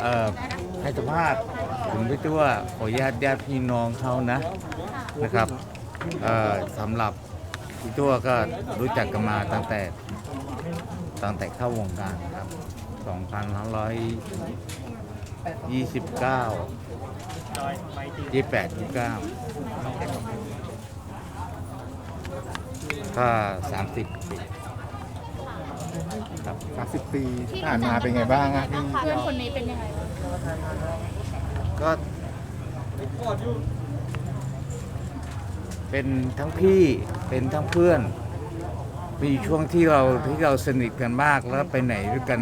เอ่อให้สัมภาษณ์ถึงพี่ตัวขออนุญาตญาติพี่น้องเขานะนะครับเอ่อสำหรับพี่ตัวก็รู้จักกันมาตั้งแต่ตั้งแต่เข้าวงการครับ 2529 28 29ก็30ปีครับ สามสิบปีที่ผ่านมาเป็นไงบ้างอะพี่เพื่อนคนนี้เป็นยังไงบ้างก็เป็นทั้งพี่เป็นทั้งเพื่อน มีช่วงที่เราที่เราสนิทกันมากแล้วไปไหนด้วยกัน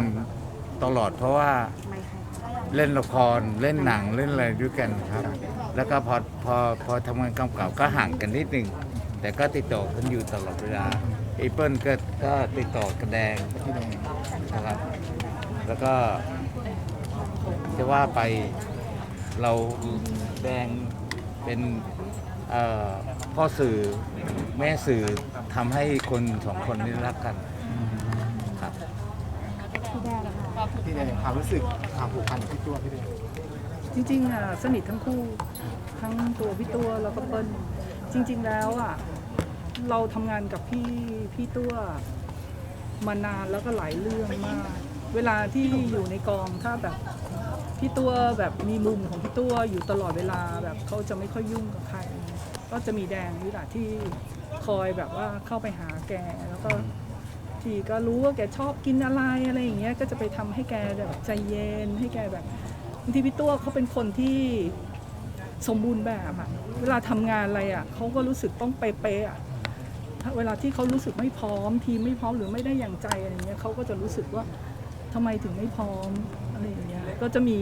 ตลอดเพราะว่าเล่นละครเล่นหนังเล่นอะไรด้วยกันครับ แล้วก็พอพอพอทำงานกำกับก็ห่างกันนิดหนึ่งแต่ก็ติดต่อกันอยู่ตลอดเวลาเอเปิลก็ก็ติดต่อกระแดงพี่แดงนะครับ แล้วก็จะว่าไปเราแดงเป็นเอ่อพ่อสื่อแม่สื่อทำให้คนสองคนนี้รักกันครับพี่แดงอะค่ะพี่แดงความรู้สึกความผูกพันกับพี่ตัวพี่แดงจริงๆอะสนิททั้งคู่ทั้งตัวพี่ตัวแล้วก็เปิ้ลจริง ๆ แล้วอะ เราทำงานกับพี่พี่ตัวมานานแล้วก็หลายเรื่องมาก เวลาที่อยู่ในกองถ้าแบบพี่ตัวแบบมีมุมของพี่ตัวอยู่ตลอดเวลาแบบเขาจะไม่ค่อยยุ่งกับใคร ก็จะมีแดงนี่แหละที่คอยแบบว่าเข้าไปหาแกแล้วก็ทีก็รู้ว่าแกชอบกินอะไรอะไรอย่างเงี้ยก็จะไปทำให้แกแบบใจเย็นให้แกแบบบางทีพี่ตัวเขาเป็นคนที่สมบูรณ์แบบอะเวลาทำงานอะไรอะเขาก็รู้สึกต้องเป๊ะๆอะ เวลาที่เขารู้สึกไม่พร้อม ทีมไม่พร้อมหรือไม่ได้อย่างใจอะไรเงี้ยเขาก็จะรู้สึกว่าทำไมถึงไม่พร้อมอะไรอย่างเงี้ยก็จะมี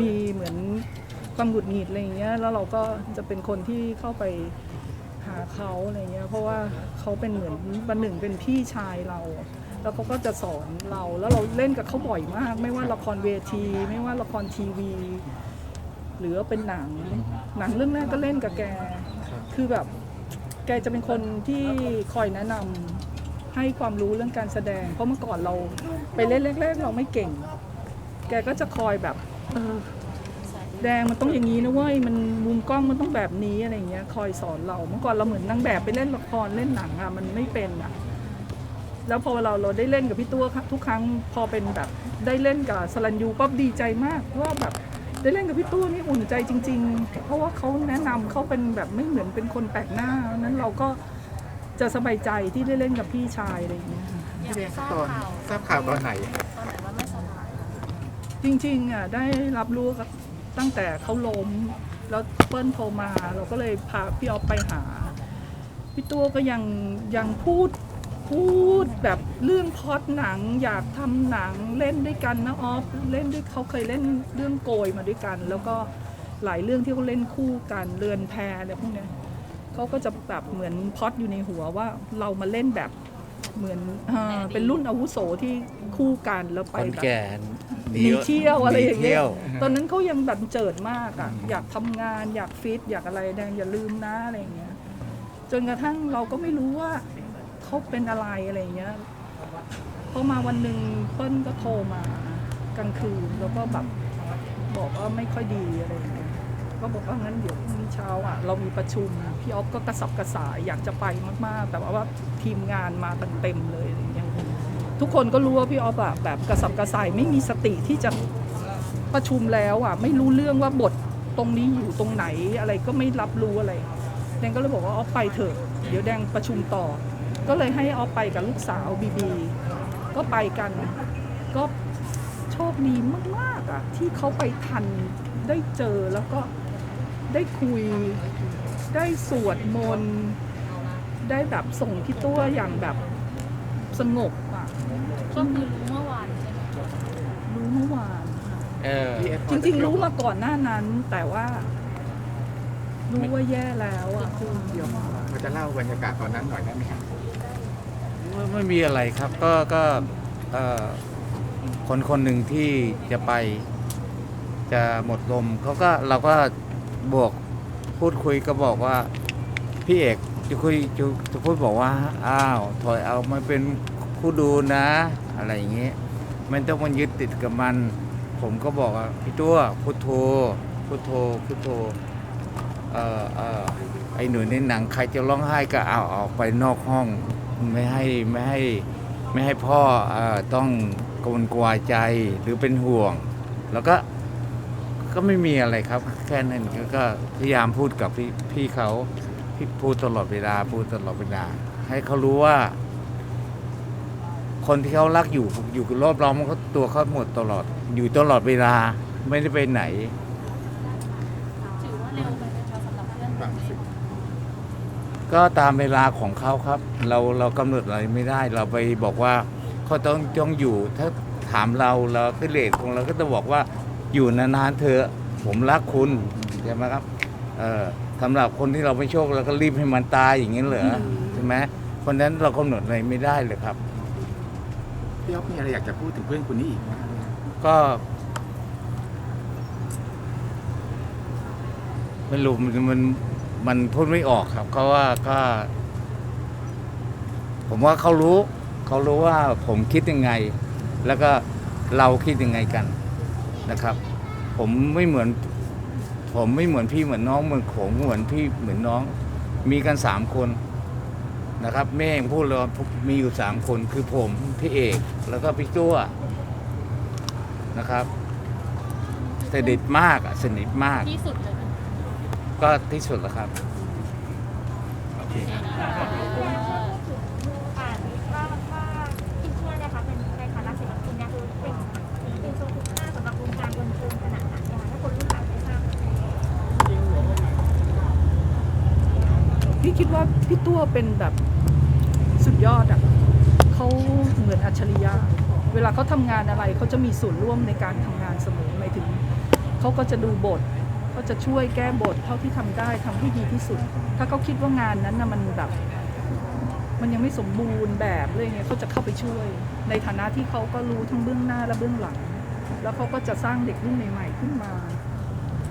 มีเหมือนความหงุดหงิดอะไรอย่างเงี้ยแล้วเราก็จะเป็นคนที่เข้าไปหาเขาอะไรเงี้ยเพราะว่าเขาเป็นเหมือนบันหนึ่งเป็นพี่ชายเรา แล้วเขาก็จะสอนเราแล้วเราเล่นกับเขาบ่อยมาก ไม่ว่าละครเวที ไม่ว่าละครทีวี หรือว่าเป็นหนัง หนังเรื่องแรกก็เล่นกับแกคือแบบ แกจะเป็นคนที่คอยแนะนำให้ความรู้เรื่องการแสดง เพราะเมื่อก่อนเราไปเล่นแรกๆเราไม่เก่ง แกก็จะคอยแบบเออแดงมันต้องอย่างนี้นะเว้ยมันมุมกล้องมันต้องแบบนี้อะไรอย่างเงี้ย คอยสอนเราเมื่อก่อนเราเหมือนนางแบบไปเล่นละครเล่นหนังอะมันไม่เป็นอะแล้วพอเราเราได้เล่นกับพี่ตัวครับทุกครั้งพอเป็นแบบได้เล่นกับสลันยูปั๊บดีใจมากเพราะว่าแบบ ได้เล่นกับพี่ตัวนี่อุ่นใจจริง ๆ เพราะว่าเขาแนะนำเขาเป็นแบบไม่เหมือนเป็นคนแปลกหน้านั้นเราก็จะสบายใจที่ได้เล่นกับพี่ชายอะไรอย่างเงี้ยพี่แดงตอนทราบข่าวตอนไหนตอนไหนว่าไม่สบายจริงๆอะได้รับรู้กับตั้งแต่เขาล้มแล้วเปิ้ลโทรมา เราก็เลยพาพี่ออฟไปหาพี่ตัวก็ยังยังพูด พูดแบบเรื่องพล็อดหนังอยากทำหนังเล่นด้วยกันนะออฟเล่นด้วยเขาเคยเล่นเรื่องโกยมาด้วยกัน แล้วก็หลายเรื่องที่เขาเล่นคู่กันเรือนแพอะไรพวกเนี้ยเขาก็จะแบบเหมือนพล็อดอยู่ในหัวว่าเรามาเล่นแบบเหมือนเอ่อเป็นรุ่นอาวุโสที่คู่กันแล้วไปคนแบบแก่หนีเที่ยวอะไรอย่างหนีเงี้เที่ยยวตอนนั้นเขายังแบบเจิดมากอะอยากทำงานอยากฟิตอยากอะไรแดงอย่าลืมนะอะไรอย่างเงี้ยจนกระทั่งเราก็ไม่รู้ว่า เขาเป็นอะไรอะไรเงี้ยพอมาวันหนึ่งเปิ้ลก็โทรมากลางคืนแล้วก็แบบบอกว่าไม่ค่อยดีอะไรอย่างเงี้ยก็บอกว่างั้นเดี๋ยวพรุ่งนี้เช้าอะเรามีประชุมพี่ออฟก็กระสับกระส่ายอยากจะไปมากๆ แต่ว่าว่าทีมงานมากันเต็มเลยอย่างเงี้ยทุกคนก็รู้ว่าพี่ออฟอะแบบกระสับกระส่ายไม่มีสติที่จะประชุมแล้วอะไม่รู้เรื่องว่าบทตรงนี้อยู่ตรงไหนอะไรก็ไม่รับรู้อะไรแดงก็เลยบอกว่าออฟไปเถอะเดี๋ยวแดงประชุมต่อ ก็เลยให้ออฟไปกับลูกสาวบีบี ก็ไปกัน ก็โชคดีมากๆอะที่เขาไปทันได้เจอแล้วก็ได้คุยได้สวดมนต์ได้แบบส่งพี่ตัวอย่างแบบสงบอะก็คือรู้เมื่อวานใช่ไหมรู้เมื่อวานค่ะเออพี่เอฟจริง ๆ รู้มาก่อนหน้านั้น แต่ว่า รู้ว่าแย่แล้วอะคือเดี๋ยว เราจะเล่าบรรยากาศตอนนั้นหน่อยได้ไหมครับ ไม่ไม่มีอะไรครับ ก็ก็เอ่อคนคนหนึ่งที่จะไป จะหมดลมเขาก็เราก็บวกพูดคุยก็บอกว่า พี่เอกจะคุยจะจะพูดบอกว่า อ้าวถอยเอามาเป็นผู้ดูนะ อะไรอย่างเงี้ยไม่ต้องมันยึดติดกับมัน ผมก็บอกว่าพี่ตัวพุทโธพุทโธพุทโธเอ่อเอ่อไอ้หนูในหนังใครจะร้องไห้ก็เอาออกไปนอกห้อง ไม่ให้ไม่ให้ไม่ให้พ่ออต้องกังวลกวายใจหรือเป็นห่วง แล้วก็ก็ไม่มีอะไรครับ แค่นั้นก็ก็พยายามพูดกับพี่พี่เขาพี่พูดตลอดเวลาพูดตลอดเวลา ให้เขารู้ว่า คนที่เขารักอยู่อยู่รอบเรามันก็ตัวเขาหมดตลอด อยู่ตลอดเวลาไม่ได้ไปไหนถือว่าเร็วไปไหมคะสำหรับเพื่อน ความรู้สึก ก็ตามเวลาของเขาครับ เราเรากำหนดอะไรไม่ได้ เราไปบอกว่าเขาต้องต้องอยู่ถ้าถามเราเราก็เลทของเราก็จะบอกว่าอยู่นานๆเถอะผมรักคุณใช่ไหมครับเออสำหรับคนที่เราไม่โชคเราก็รีบให้มันตายอย่างนี้เหรอใช่ไหมเพราะฉะนั้นเรากำหนดอะไรไม่ได้เลยครับ พี่อ๊อฟมีอะไรอยากจะพูดถึงเพื่อนคนนี้อีกไหมครับก็ ไม่รู้มันมัน มันพูดไม่ออกครับเขาว่าก็ผมว่าเขารู้ เขารู้ว่าผมคิดยังไง แล้วก็เราคิดยังไงกันนะครับ ผมไม่เหมือน ผมไม่เหมือนพี่เหมือนน้องเหมือนโขงเหมือนพี่เหมือนน้อง มีกันสามคนนะครับแม่งพูดเลยว่ามีอยู่สามคนคือผมพี่เอกแล้วก็พี่ตัวนะครับสนิทมากอะสนิทมากที่สุดเลย ก็ที่สุดแล้วครับ โอเคนะอ่าว่าว่าที่ช่วยนะคะเป็นในฐานะศิลปินเนี่ยคือเป็นเป็นทรงคุณค่าสำหรับวงการบันเทิงขนาดไหนอะถ้าคนรุ่นหลังไม่ทราบพี่คิดว่าพี่ตัวเป็นแบบสุดยอดอะเขาเหมือนอัจฉริยะ เวลาเขาทำงานอะไรเขาจะมีส่วนร่วมในการทำงานเสมอหมายถึงเขาก็จะดูบท เขาจะช่วยแก้บทเท่าที่ทำได้ทำให้ดีที่สุด ถ้าเขาคิดว่างานนั้นนะมันแบบ มันยังไม่สมบูรณ์แบบเลยเนี่ยเขาจะเข้าไปช่วย ในฐานะที่เขาก็รู้ทั้งเบื้องหน้าและเบื้องหลัง แล้วเขาก็จะสร้างเด็กรุ่นใหม่ ๆ ขึ้นมา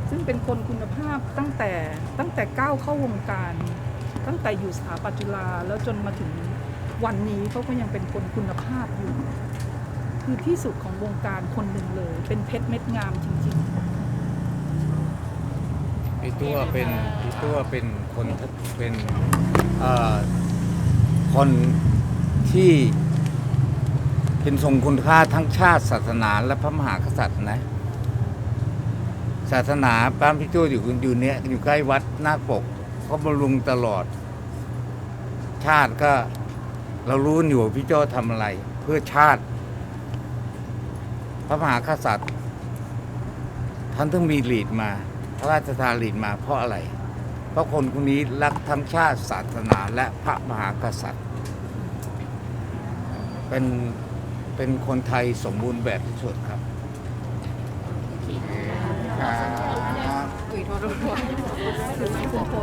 ซึ่งเป็นคนคุณภาพตั้งแต่ตั้งแต่ก้าวเข้าวงการ ตั้งแต่อยู่สถาปัตย์จุฬาแล้วจนมาถึงวันนี้เขาก็ยังเป็นคนคุณภาพอยู่ คือที่สุดของวงการคนหนึ่งเลย เป็นเพชรเม็ดงามจริง ๆ พี่ตัวเป็นพี่ตัวเป็นคนเป็นอ่อคนที่เป็นทรงคุณค่าทั้งชาติศาสนาและพระมหากษัตริย์นะ ศาสนาบ้านพี่ตัวอยู่อยู่เนี้ยอยู่ใกล้วัดนาคปกเขาบำรุงตลอด ชาติก็เรารู้อยู่พี่โจ้ทำอะไร เพื่อชาติ พระมหากษัตริย์ท่านต้องมีลีดมา ระราชทานลีดมาเพราะอะไร เพราะคนคนนี้รักทั้งชาติศาสนาและพระมหากษัตริย์ เป็นเป็นคนไทยสมบูรณ์แบบที่สุดครับครับ